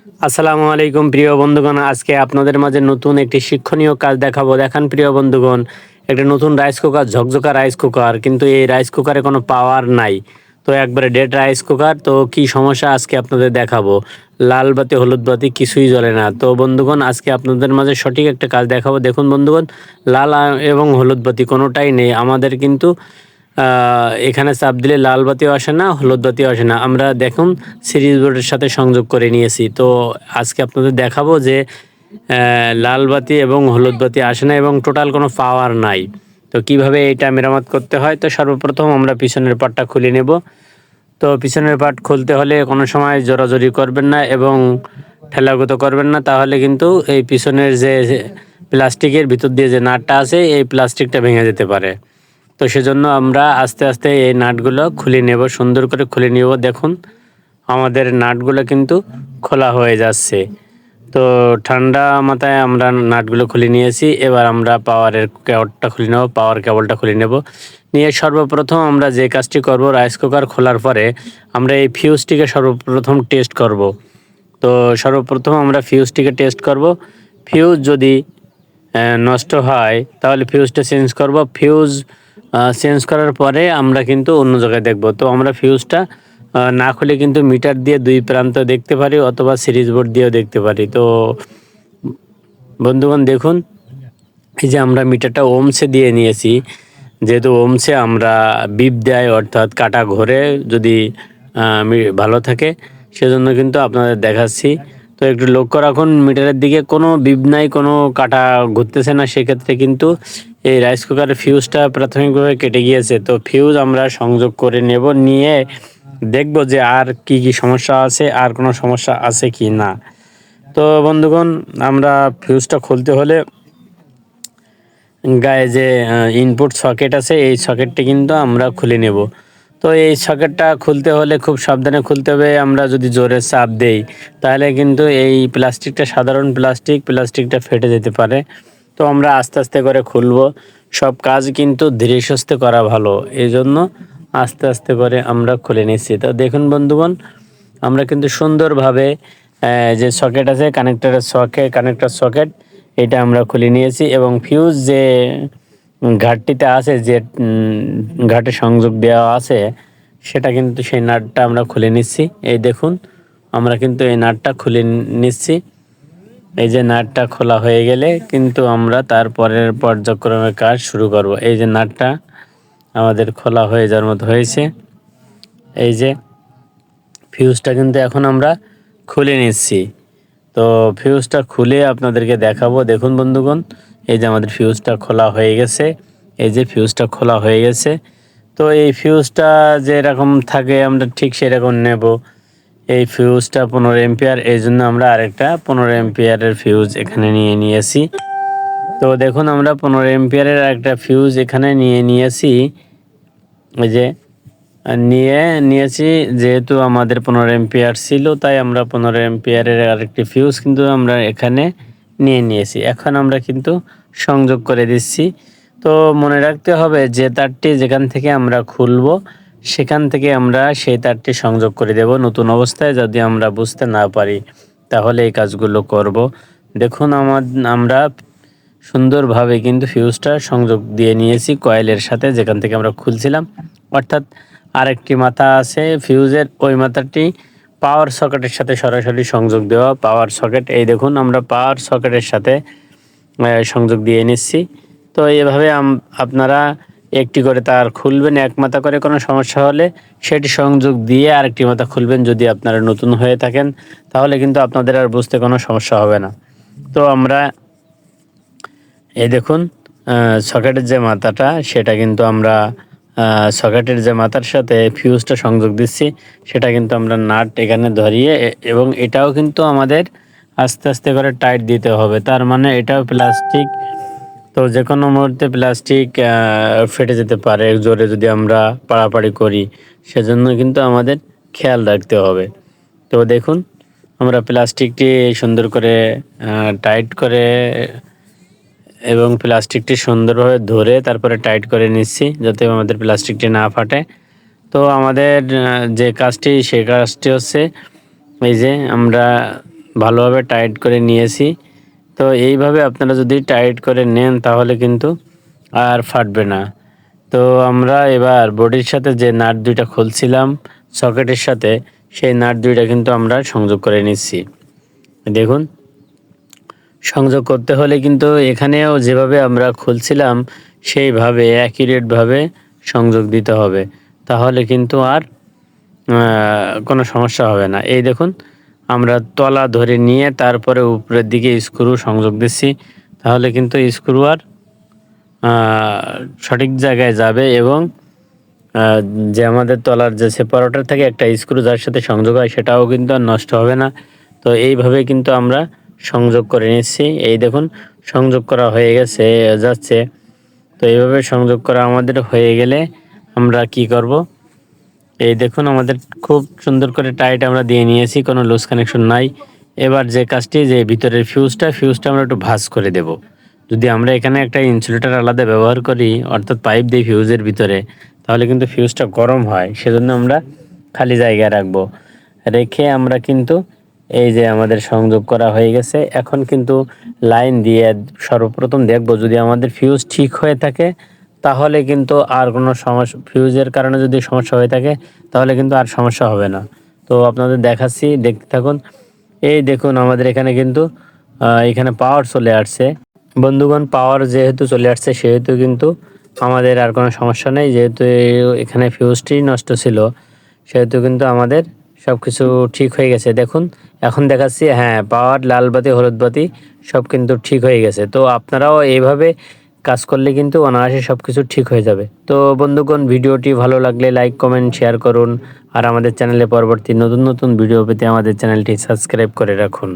আসসালামু আলাইকুম, প্রিয় বন্ধুগণ। আজকে আপনাদের মাঝে নতুন একটি শিক্ষণীয় কাজ দেখাবো। দেখান, প্রিয় বন্ধুগণ, একটা নতুন রাইস কুকার, ঝকঝকা রাইস কুকার, কিন্তু এই রাইস কুকারে কোনো পাওয়ার নাই। তো একবারে ডেড রাইস কুকার, তো কি সমস্যা আজকে আপনাদের দেখাবো। লাল বাতি, হলুদ বাতি, কিছুই জ্বলে না। তো বন্ধুগণ, আজকে আপনাদের মাঝে সঠিক একটা কাজ দেখাবো। দেখুন বন্ধুগণ, লাল এবং হলুদ বাতি কোনোটাই নেই। আমাদের কিন্তু এখানে চাপ দিলে লাল বাতিও আসে না, হলুদ বাতিও আসে না। আমরা দেখুন সিরিজ বোর্ডের সাথে সংযোগ করে নিয়েছি। তো আজকে আপনাদের দেখাবো যে লাল বাতি এবং হলুদ বাতি আসে না এবং টোটাল কোনো পাওয়ার নাই। তো কীভাবে এটা মেরামত করতে হয়? তো সর্বপ্রথম আমরা পিছনের পাটটা খুলে নেব। তো পিছনের পাট খুলতে হলে কোনো সময় জোরাজোরি করবেন না এবং ঠেলাগত করবেন না। তাহলে কিন্তু এই পিছনের যে প্লাস্টিকের ভিতর দিয়ে যে নাটটা আছে, এই প্লাস্টিকটা ভেঙে যেতে পারে। তো সেজন্য আমরা আস্তে আস্তে এই নাটগুলো খুলে নেব, সুন্দর করে খুলে নেব। দেখুন, আমাদের নাটগুলো কিন্তু খোলা হয়ে যাচ্ছে। তো ঠান্ডা মাথায় আমরা নাটগুলো খুলে নিয়েছি। এবার আমরা পাওয়ারের কেবলটা খুলে নেব, পাওয়ার কেবলটা খুলে নেব। নিয়ে সর্বপ্রথম আমরা যে কাজটি করব, রাইস কুকার খোলার পরে আমরা এই ফিউজটিকে সর্বপ্রথম টেস্ট করব। তো সর্বপ্রথম আমরা ফিউজটিকে টেস্ট করব। ফিউজ যদি নষ্ট হয়, তাহলে ফিউজটা চেঞ্জ করব। ফিউজ চেঞ্জ করার পরে আমরা কিন্তু অন্য জায়গায় দেখব। তো আমরা ফিউজটা না খুলে কিন্তু মিটার দিয়ে দুই প্রান্ত দেখতে পারি অথবা সিরিজ বোর্ড দিয়েও দেখতে পারি। তো বন্ধুগণ দেখুন, এই যে আমরা মিটারটা ওমসে দিয়ে নিয়েছি। যেহেতু ওমসে আমরা বিপ দেয়, অর্থাৎ কাটা ঘরে যদি ভালো থাকে, সেজন্য কিন্তু আপনাদের দেখাচ্ছি। তো একটু লক্ষ্য রাখুন মিটারের দিকে কোনো বিপ নাই, কোনো কাটা ঘুরতেছে না, সেক্ষেত্রে কিন্তু এই রাইস কুকারের ফিউজটা প্রাথমিকভাবে কেটে গিয়েছে। তো ফিউজ আমরা সংযোগ করে নেব, নিয়ে দেখব যে আর কি কি সমস্যা আছে, আর কোনো সমস্যা আছে কি না। তো বন্ধুগণ, আমরা ফিউজটা খুলতে হলে গায়ে যে ইনপুট সকেট আছে, এই সকেটটি কিন্তু আমরা খুলে নেব। তো এই সকেটটা খুলতে হলে খুব সাবধানে খুলতে হবে, আমরা যদি জোরে চাপ দেই, তাহলে কিন্তু এই প্লাস্টিকটা, সাধারণ প্লাস্টিক, প্লাস্টিকটা ফেটে যেতে পারে। তো আমরা আস্তে আস্তে করে খুলব। সব কাজ কিন্তু ধীরে সুস্থে করা ভালো। এই জন্য আস্তে আস্তে করে আমরা খুলে নিচ্ছি। তো দেখুন বন্ধুগণ, আমরা কিন্তু সুন্দরভাবে যে সকেট আছে কানেক্টরের সকেট কানেক্টর সকেট, এটা আমরা খুলে নিয়েছি এবং ফিউজ যে ঘাটটিতে আছে, যে ঘাটে সংযোগ দেওয়া আছে, সেটা কিন্তু সেই নাটটা আমরা খুলে নিচ্ছি। এই দেখুন, আমরা কিন্তু এই নাটটা খুলে নিচ্ছি। এই যে নাটটা খোলা হয়ে গেলে কিন্তু আমরা তারপরের পর্যায়ক্রমে কাজ শুরু করব। এই যে নাটটা আমাদের খোলা হয়ে যাওয়ার মতো হয়েছে। এই যে ফিউজটা কিন্তু এখন আমরা খুলে নিচ্ছি। তো ফিউজটা খুলে আপনাদেরকে দেখাবো। দেখুন বন্ধুগণ, এই যে আমাদের ফিউজটা খোলা হয়ে গেছে। এই যে ফিউজটা খোলা হয়ে গেছে। তো এই ফিউজটা যেরকম থাকে আমরা ঠিক সেরকম নেব। এই ফিউজটা পনেরো এম্পিয়ার এই জন্য আমরা আরেকটা পনেরো এম্পিয়ারের ফিউজ এখানে নিয়ে নিয়েছি। তো দেখুন, আমরা পনেরো এম্পিয়ারের একটা ফিউজ এখানে নিয়ে নিয়েছি। যে, নিয়ে নিয়েছি, যেহেতু আমাদের পনেরো এম্পিয়ার ছিল, তাই আমরা পনেরো এম্পিয়ারের আরেকটি ফিউজ কিন্তু আমরা এখানে নিয়ে নিয়েছি। এখন আমরা কিন্তু সংযোগ করে দিচ্ছি। তো মনে রাখতে হবে, যে তারটি যেখান থেকে আমরা খুলব সেখান থেকে আমরা সেই তারটি সংযোগ করে দেব নতুন অবস্থায় যদি আমরা বুঝতে না পারি, তাহলে এই কাজগুলো করব। দেখুন আমার, আমরা সুন্দরভাবে কিন্তু ফিউজটা সংযোগ দিয়ে নিয়েছি কয়েলের সাথে যেখান থেকে আমরা খুলছিলাম। অর্থাৎ আরেকটি মাথা আছে ফিউজের ওই মাথাটি পাওয়ার সকেটের সাথে সরাসরি সংযোগ দেওয়া পাওয়ার সকেট এই দেখুন আমরা পাওয়ার সকেটের সাথে সংযোগ দিয়ে নিচ্ছি। তো এইভাবে আম- আপনারা একটি করে তার খুলবেন, এক মাথা করে কোনো সমস্যা হলে সেটি সংযোগ দিয়ে আরেকটি মাথা খুলবেন যদি আপনারা নতুন হয়ে থাকেন, তাহলে কিন্তু আপনাদের আর বুঝতে কোনো সমস্যা হবে না। তো আমরা এই দেখুন সকেটের যে মাথাটা, সেটা কিন্তু আমরা সকেটের যে মাথার সাথে ফিউজটা সংযোগ দিচ্ছি, সেটা কিন্তু আমরা নাট এখানে ধরিয়ে এবং এটাও কিন্তু আমাদের আস্তে আস্তে করে টাইট দিতে হবে। তার মানে এটাও প্লাস্টিক তো যে কোনো মুহূর্তে প্লাস্টিক ফেটে যেতে পারে, জোরে যদি আমরা পাড়াপাড়ি করি, সেজন্য কিন্তু আমাদের খেয়াল রাখতে হবে। তো দেখুন, আমরা প্লাস্টিকটি সুন্দর করে টাইট করে, এবং প্লাস্টিকটি সুন্দরভাবে ধরে তারপরে টাইট করে নিচ্ছি, যাতে আমাদের প্লাস্টিকটি না ফাটে। তো আমাদের যে কাজটি সে কাজটি হচ্ছে, এই যে আমরা ভালোভাবে টাইট করে নিয়েছি। তো এইভাবে আপনারা যদি টাইট করে নেন তাহলে কিন্তু আর ফাটবে না। তো আমরা এবার বডির সাথে যে নাট দুইটা খুলছিলাম, সকেটের সাথে, সেই নাট দুইটা কিন্তু আমরা সংযোগ করে নিচ্ছি। দেখুন, সংযোগ করতে হলে কিন্তু এখানেও যেভাবে আমরা খুলছিলাম, সেইভাবে অ্যাকিউরেটভাবে সংযোগ দিতে হবে। তাহলে কিন্তু আর কোনো সমস্যা হবে না। এই দেখুন আমরা তলা ধরে নিয়ে তারপরে উপরের দিকে স্ক্রু সংযোগ দিচ্ছি। তাহলে কিন্তু স্ক্রু আর সঠিক জায়গায় যাবে এবং যে আমাদের তলার যে সেপারেটর থেকে একটা স্ক্রু যার সাথে সংযোগ হয় সেটাও কিন্তু আর নষ্ট হবে না। তো এইভাবে কিন্তু আমরা সংযোগ করে নিচ্ছি। এই দেখুন, সংযোগ করা হয়ে গেছে, যাচ্ছে। তো এইভাবে সংযোগ করা আমাদের হয়ে গেলে আমরা কি করব? এই দেখুন, আমাদের খুব সুন্দর করে টাইট আমরা দিয়ে নিয়েছি, কোনো লুজ কানেকশন নাই। এবার যে কাজটি, যে ভিতরের ফিউজটা ফিউজটা আমরা একটু ভাঁজ করে দেব। যদি আমরা এখানে একটা ইনসুলেটার আলাদা ব্যবহার করি, অর্থাৎ পাইপ দিই ফিউজের ভিতরে, তাহলে কিন্তু ফিউজটা গরম হয়, সেজন্য আমরা খালি জায়গায় রাখব। রেখে আমরা কিন্তু এই যে আমাদের সংযোগ করা হয়ে গেছে, এখন কিন্তু লাইন দিয়ে সর্বপ্রথম দেখব, যদি আমাদের ফিউজ ঠিক হয়ে থাকে তাহলে কিন্তু আর কোনো সমস্যা ফিউজের কারণে যদি সমস্যা হয়ে থাকে, তাহলে কিন্তু আর সমস্যা হবে না। তো আপনাদের দেখাচ্ছি, দেখতে থাকুন। এই দেখুন আমাদের এখানে কিন্তু এখানে পাওয়ার চলে আসছে। বন্ধুগণ পাওয়ার যেহেতু চলে আসছে, সেহেতু কিন্তু আমাদের আর কোনো সমস্যা নেই। যেহেতু এখানে ফিউজটি নষ্ট ছিল, সেহেতু কিন্তু আমাদের সব কিছু ঠিক হয়ে গেছে। দেখুন, এখন দেখাচ্ছি হ্যাঁ পাওয়ার লাল বাতি, হলুদ বাতি সব কিন্তু ঠিক হয়ে গেছে। তো আপনারাও এইভাবে কাজ করলে কিন্তু অনায়াসে সব কিছু ঠিক হয়ে যাবে। তো বন্ধুগণ, ভিডিওটি ভালো লাগলে লাইক কমেন্ট শেয়ার করুন। আর আমাদের চ্যানেলে পরবর্তী নতুন নতুন ভিডিও পেতে আমাদের চ্যানেলটি সাবস্ক্রাইব করে রাখুন।